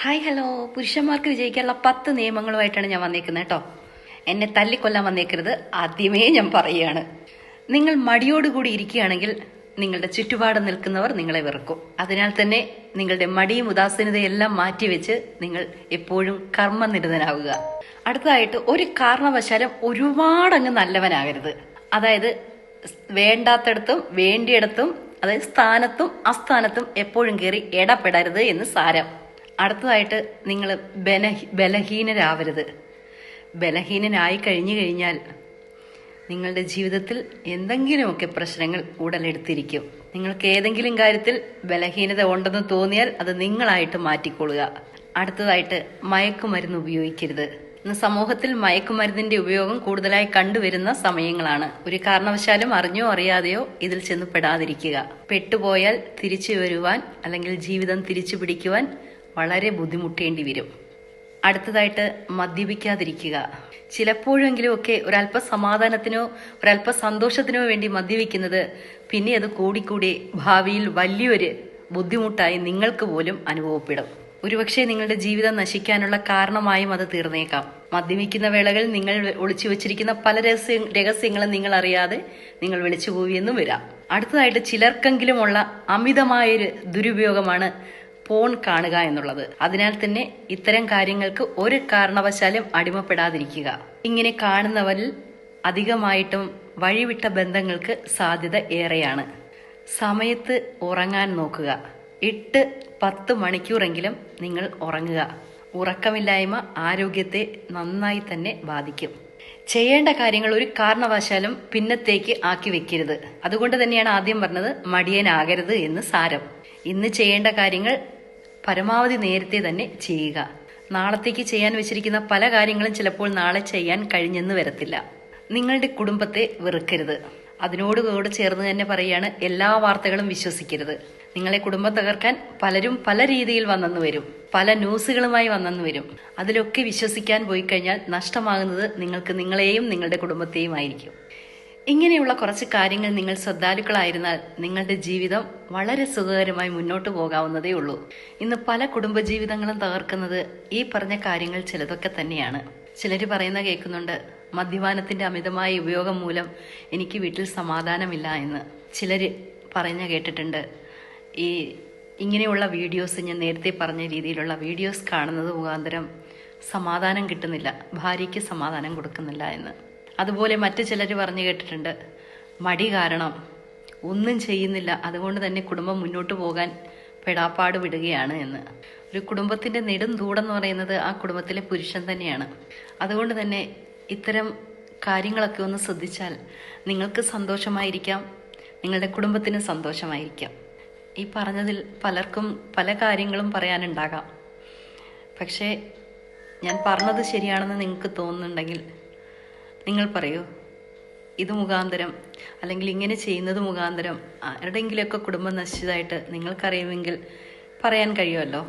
Hi hello പുരുഷന്മാർക്ക് വിജയിക്കാനുള്ള പത്ത് നിയമങ്ങളുമായിട്ടാണ് ഞാൻ വന്നേക്കുന്നത് കേട്ടോ. എന്നെ തല്ലിക്കൊല്ലാൻ വന്നേക്കരുത്. ആദ്യമേ ഞാൻ പറയുകയാണ്. നിങ്ങൾ മടിയോടുകൂടി ഇരിക്കുകയാണെങ്കിൽ നിങ്ങളുടെ ചുറ്റുപാട് നിൽക്കുന്നവർ നിങ്ങളെ വെറുക്കും. അതിനാൽ തന്നെ നിങ്ങളുടെ മടിയും ഉദാസീനതയെല്ലാം മാറ്റിവെച്ച് നിങ്ങൾ എപ്പോഴും കർമ്മനിരതനാവുക. അടുത്തതായിട്ട് ഒരു കാരണവശാലും ഒരുപാടങ്ങ് നല്ലവനാകരുത്. അതായത് വേണ്ടാത്തടത്തും വേണ്ടിയിടത്തും അതായത് സ്ഥാനത്തും അസ്ഥാനത്തും എപ്പോഴും കയറി ഇടപെടരുത് എന്ന് സാരം. അടുത്തതായിട്ട് നിങ്ങൾ ബല ബലഹീനരാവരുത്. ബലഹീനനായി കഴിഞ്ഞു കഴിഞ്ഞാൽ നിങ്ങളുടെ ജീവിതത്തിൽ എന്തെങ്കിലുമൊക്കെ പ്രശ്നങ്ങൾ ഉടലെടുത്തിരിക്കും. നിങ്ങൾക്ക് ഏതെങ്കിലും കാര്യത്തിൽ ബലഹീനത ഉണ്ടെന്ന് തോന്നിയാൽ അത് നിങ്ങളായിട്ട് മാറ്റിക്കൊള്ളുക. അടുത്തതായിട്ട് മയക്കുമരുന്ന് ഉപയോഗിക്കരുത്. ഇന്ന് സമൂഹത്തിൽ മയക്കുമരുന്നിന്റെ ഉപയോഗം കൂടുതലായി കണ്ടുവരുന്ന സമയങ്ങളാണ്. ഒരു കാരണവശാലും അറിഞ്ഞോ അറിയാതെയോ ഇതിൽ ചെന്ന് പെടാതിരിക്കുക. പെട്ടുപോയാൽ തിരിച്ചു വരുവാൻ അല്ലെങ്കിൽ ജീവിതം തിരിച്ചു പിടിക്കുവാൻ വളരെ ബുദ്ധിമുട്ടേണ്ടി വരും. അടുത്തതായിട്ട് മദ്യപിക്കാതിരിക്കുക. ചിലപ്പോഴെങ്കിലും ഒക്കെ ഒരല്പ സമാധാനത്തിനോ ഒരല്പ സന്തോഷത്തിനോ വേണ്ടി മദ്യപിക്കുന്നത് പിന്നെ അത് കൂടിക്കൂടി ഭാവിയിൽ വലിയൊരു ബുദ്ധിമുട്ടായി നിങ്ങൾക്ക് പോലും അനുഭവപ്പെടും. ഒരുപക്ഷെ നിങ്ങളുടെ ജീവിതം നശിക്കാനുള്ള കാരണമായും അത് തീർന്നേക്കാം. മദ്യപിക്കുന്ന വേളകളിൽ നിങ്ങൾ ഒളിച്ചു വെച്ചിരിക്കുന്ന പല രഹസ്യ രഹസ്യങ്ങളും നിങ്ങൾ അറിയാതെ നിങ്ങൾ വിളിച്ചു എന്നും വരാം. അടുത്തതായിട്ട് ചിലർക്കെങ്കിലുമുള്ള അമിതമായൊരു ദുരുപയോഗമാണ് ഫോൺ കാണുക എന്നുള്ളത്. അതിനാൽ തന്നെ ഇത്തരം കാര്യങ്ങൾക്ക് ഒരു കാരണവശാലും അടിമപ്പെടാതിരിക്കുക. ഇങ്ങനെ കാണുന്നവരിൽ അധികമായിട്ടും വഴിവിട്ട ബന്ധങ്ങൾക്ക് സാധ്യത ഏറെയാണ്. സമയത്ത് ഉറങ്ങാൻ നോക്കുക. എട്ട് പത്ത് മണിക്കൂറെങ്കിലും നിങ്ങൾ ഉറങ്ങുക. ഉറക്കമില്ലായ്മ ആരോഗ്യത്തെ നന്നായി തന്നെ ബാധിക്കും. ചെയ്യേണ്ട കാര്യങ്ങൾ ഒരു കാരണവശാലും പിന്നത്തേക്ക് ആക്കി വെക്കരുത്. അതുകൊണ്ട് തന്നെയാണ് ആദ്യം പറഞ്ഞത് മടിയനാകരുത് എന്ന് സാരം. ഇന്ന് ചെയ്യേണ്ട കാര്യങ്ങൾ പരമാവധി നേരത്തെ തന്നെ ചെയ്യുക. നാളത്തേക്ക് ചെയ്യാൻ വെച്ചിരിക്കുന്ന പല കാര്യങ്ങളും ചിലപ്പോൾ നാളെ ചെയ്യാൻ കഴിഞ്ഞെന്ന് വരത്തില്ല. നിങ്ങളുടെ കുടുംബത്തെ വെറുക്കരുത്. അതിനോട് കൂടെ ചേർന്ന് തന്നെ പറയുകയാണ് എല്ലാ വാർത്തകളും വിശ്വസിക്കരുത്. നിങ്ങളെ കുടുംബം തകർക്കാൻ പലരും പല രീതിയിൽ വന്നെന്ന് വരും. പല ന്യൂസുകളുമായി വന്നെന്ന് വരും. അതിലൊക്കെ വിശ്വസിക്കാൻ പോയി കഴിഞ്ഞാൽ നഷ്ടമാകുന്നത് നിങ്ങൾക്ക് നിങ്ങളെയും നിങ്ങളുടെ കുടുംബത്തെയും ആയിരിക്കും. ഇങ്ങനെയുള്ള കുറച്ച് കാര്യങ്ങൾ നിങ്ങൾ ശ്രദ്ധാലുക്കളായിരുന്നാൽ നിങ്ങളുടെ ജീവിതം വളരെ സുഖകരമായി മുന്നോട്ട് പോകാവുന്നതേ ഉള്ളൂ. ഇന്ന് പല കുടുംബജീവിതങ്ങളും തകർക്കുന്നത് ഈ പറഞ്ഞ കാര്യങ്ങൾ ചിലതൊക്കെ തന്നെയാണ്. ചിലർ പറയുന്ന കേൾക്കുന്നുണ്ട് മദ്യപാനത്തിന്റെ അമിതമായ ഉപയോഗം മൂലം എനിക്ക് വീട്ടിൽ സമാധാനമില്ല എന്ന്. ചിലർ പറഞ്ഞ കേട്ടിട്ടുണ്ട് ഈ ഇങ്ങനെയുള്ള വീഡിയോസ് ഞാൻ നേരത്തെ പറഞ്ഞ രീതിയിലുള്ള വീഡിയോസ് കാണുന്നത് മുഖാന്തരം സമാധാനം കിട്ടുന്നില്ല ഭാര്യയ്ക്ക് സമാധാനം കൊടുക്കുന്നില്ല എന്ന്. അതുപോലെ മറ്റു ചിലർ പറഞ്ഞു കേട്ടിട്ടുണ്ട്. മടി കാരണം. ഒന്നും ചെയ്യുന്നില്ല. അതുകൊണ്ട് തന്നെ കുടുംബം മുന്നോട്ട് പോകാൻ പെടാപ്പാട് വിടുകയാണ് എന്ന്. ഒരു കുടുംബത്തിന്റെ നെടും തൂടെന്ന് പറയുന്നത് ആ കുടുംബത്തിലെ പുരുഷൻ തന്നെയാണ്. അതുകൊണ്ട് തന്നെ ഇത്തരം കാര്യങ്ങളൊക്കെ ഒന്ന് ശ്രദ്ധിച്ചാൽ നിങ്ങൾക്ക് സന്തോഷമായിരിക്കാം. നിങ്ങളുടെ കുടുംബത്തിന് സന്തോഷമായിരിക്കാം. ഈ പറഞ്ഞതിൽ പലർക്കും പല കാര്യങ്ങളും പറയാനുണ്ടാകാം. പക്ഷേ ഞാൻ പറഞ്ഞത് ശരിയാണെന്ന് നിങ്ങൾക്ക് തോന്നുന്നുണ്ടെങ്കിൽ നിങ്ങൾ പറയൂ. ഇത് മുഖാന്തരം അല്ലെങ്കിൽ ഇങ്ങനെ ചെയ്യുന്നത് മുഖാന്തരം ആരുടെയെങ്കിലുമൊക്കെ കുടുംബം നശിച്ചതായിട്ട് നിങ്ങൾക്കറിയുമെങ്കിൽ പറയാൻ കഴിയുമല്ലോ.